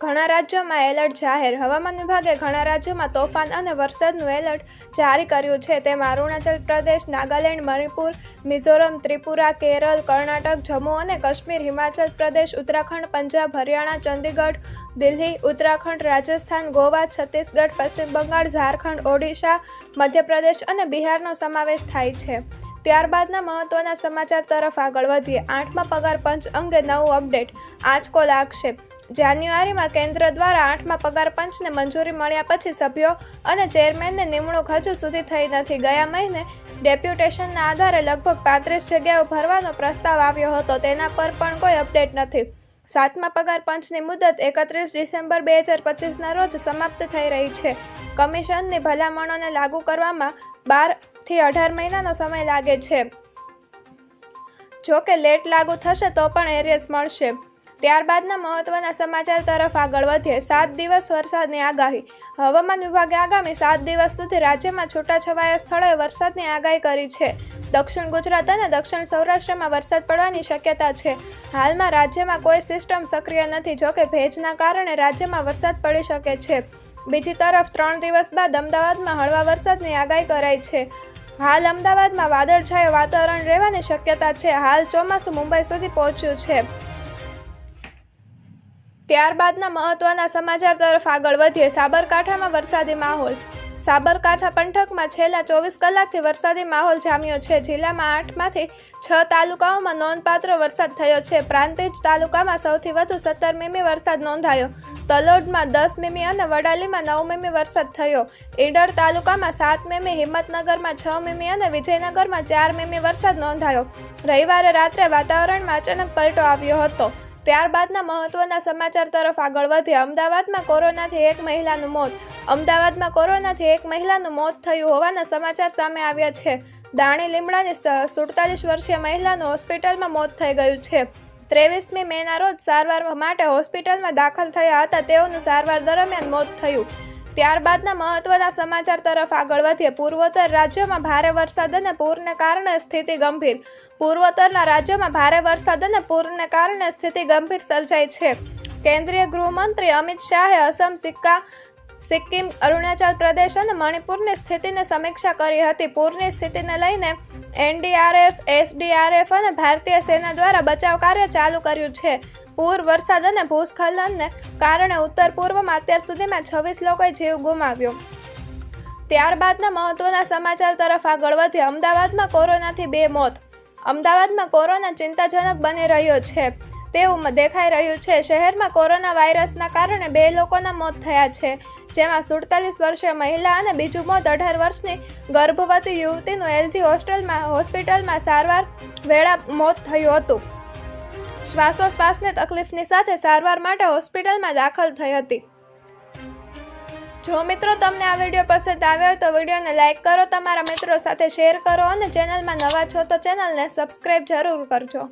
ઘણા રાજ્યોમાં એલર્ટ જાહેર. હવામાન વિભાગે ઘણા રાજ્યોમાં તોફાન અને વરસાદનું એલર્ટ જારી કર્યું છે. તેમાં અરુણાચલ પ્રદેશ, નાગાલેન્ડ, મણિપુર, મિઝોરમ, ત્રિપુરા, કેરળ, કર્ણાટક, જમ્મુ અને કાશ્મીર, હિમાચલ પ્રદેશ, ઉત્તરાખંડ, પંજાબ, હરિયાણા, ચંદીગઢ, દિલ્હી, ઉત્તરાખંડ, રાજસ્થાન, ગોવા, છત્તીસગઢ, પશ્ચિમ બંગાળ, ઝારખંડ, ઓડિશા, મધ્યપ્રદેશ અને બિહારનો સમાવેશ થાય છે. ત્યારબાદના મહત્વના સમાચાર તરફ આગળ વધીએ. આઠમા પગાર પંચ અંગે નવું અપડેટ. આંચકો લાગશે. જાન્યુઆરીમાં કેન્દ્ર દ્વારા આઠમા પગાર પંચને મંજૂરી મળ્યા પછી સભ્યો અને ચેરમેનની નિમણૂક હજુ સુધી થઈ નથી. ગયા મહિને ડેપ્યુટેશનના આધારે લગભગ પાંત્રીસ જગ્યાઓ ભરવાનો પ્રસ્તાવ આવ્યો હતો. તેના પર પણ કોઈ અપડેટ નથી. સાતમા પગાર પંચની મુદત એકત્રીસ ડિસેમ્બર બે હજાર પચીસના રોજ સમાપ્ત થઈ રહી છે. કમિશનની ભલામણોને લાગુ કરવામાં બારથી અઢાર મહિનાનો સમય લાગે છે. જો કે લેટ લાગુ થશે તો પણ એરિયસ મળશે. ત્યારબાદના મહત્વના સમાચાર તરફ આગળ વધીએ. સાત દિવસ વરસાદની આગાહી. હવામાન વિભાગે આગામી સાત દિવસ સુધી રાજ્યમાં છૂટાછવાયા સ્થળોએ વરસાદની આગાહી કરી છે. દક્ષિણ ગુજરાત અને દક્ષિણ સૌરાષ્ટ્રમાં વરસાદ પડવાની શક્યતા છે. હાલમાં રાજ્યમાં કોઈ સિસ્ટમ સક્રિય નથી જોકે ભેજના કારણે રાજ્યમાં વરસાદ પડી શકે છે. બીજી તરફ, ત્રણ દિવસ બાદ અમદાવાદમાં હળવા વરસાદની આગાહી કરાઈ છે. હાલ અમદાવાદમાં વાદળછાયું વાતાવરણ રહેવાની શક્યતા છે. હાલ ચોમાસું મુંબઈ સુધી પહોંચ્યું છે. ત્યારબાદના મહત્વના સમાચાર તરફ આગળ વધીએ. સાબરકાંઠામાં વરસાદી માહોલ. સાબરકાંઠા પંથકમાં છેલ્લા ચોવીસ કલાકથી વરસાદી માહોલ જામ્યો છે. જિલ્લામાં આઠમાંથી છ તાલુકાઓમાં નોંધપાત્ર વરસાદ થયો છે. પ્રાંતિજ તાલુકામાં સૌથી વધુ સત્તર મીમી વરસાદ નોંધાયો. તલોડમાં દસ મીમી અને વડાલીમાં નવ મીમી વરસાદ થયો. ઈડર તાલુકામાં સાત મીમી, હિંમતનગરમાં છ મીમી અને વિજયનગરમાં ચાર મીમી વરસાદ નોંધાયો. રવિવારે રાત્રે વાતાવરણમાં અચાનક પલટો આવ્યો હતો. ત્યારબાદના મહત્વના સમાચાર તરફ આગળ વધે. અમદાવાદમાં કોરોનાથી એક મહિલાનું મોત. અમદાવાદમાં કોરોનાથી એક મહિલાનું મોત થયું હોવાના સમાચાર સામે આવ્યા છે. દાણી લીમડાની સુડતાલીસ વર્ષીય મહિલાનું હોસ્પિટલમાં મોત થઈ ગયું છે. ત્રેવીસમી મેના રોજ સારવાર માટે હોસ્પિટલમાં દાખલ થયા હતા. તેઓનું સારવાર દરમિયાન મોત થયું. ત્યારબાદના મહત્વના સમાચાર તરફ આગળ વધીએ. પૂર્વોત્તર રાજ્યોમાં ભારે વરસાદ અને પૂરને કારણે સ્થિતિ ગંભીર. પૂર્વોત્તરના રાજ્યોમાં ભારે વરસાદ અને પૂરને કારણે સ્થિતિ ગંભીર સર્જાઈ છે. કેન્દ્રીય ગૃહમંત્રી અમિત શાહે અસમ સિક્કા સિક્કિમ, અરુણાચલ પ્રદેશ અને મણિપુરની સ્થિતિની સમીક્ષા કરી હતી. પૂરની સ્થિતિને લઈને એનડીઆરએફ, એસડીઆરએફ અને ભારતીય સેના દ્વારા બચાવ કાર્ય ચાલુ કર્યું છે. પૂર, વરસાદ અને ભૂસ્ખલનને કારણે ઉત્તર પૂર્વમાં અત્યાર સુધીમાં છવ્વીસ લોકોએ જીવ ગુમાવ્યો. ત્યારબાદના મહત્વના સમાચાર તરફ આગળ વધીએ. અમદાવાદમાં કોરોનાથી બે મોત. અમદાવાદમાં કોરોના ચિંતાજનક બની રહ્યો છે. તેવું દેખાઈ રહ્યું છે, શહેરમાં કોરોના વાયરસના કારણે બે લોકોના મોત થયા છે, જેમાં સુડતાલીસ વર્ષીય મહિલા અને બીજું મોત અઢાર વર્ષની ગર્ભવતી યુવતીનું એલજી હોસ્ટેલમાં, હોસ્પિટલમાં સારવાર વેળા મોત થયું હતું. શ્વાસોશ્વાસની તકલીફની સાથે સારવાર માટે હોસ્પિટલમાં દાખલ થઈ હતી. જો મિત્રો તમને આ વીડિયો પસંદ આવ્યો તો વિડીયોને લાઇક કરો, તમારા મિત્રો સાથે શેર કરો અને ચેનલમાં નવા છો તો ચેનલને સબસ્ક્રાઈબ જરૂર કરજો.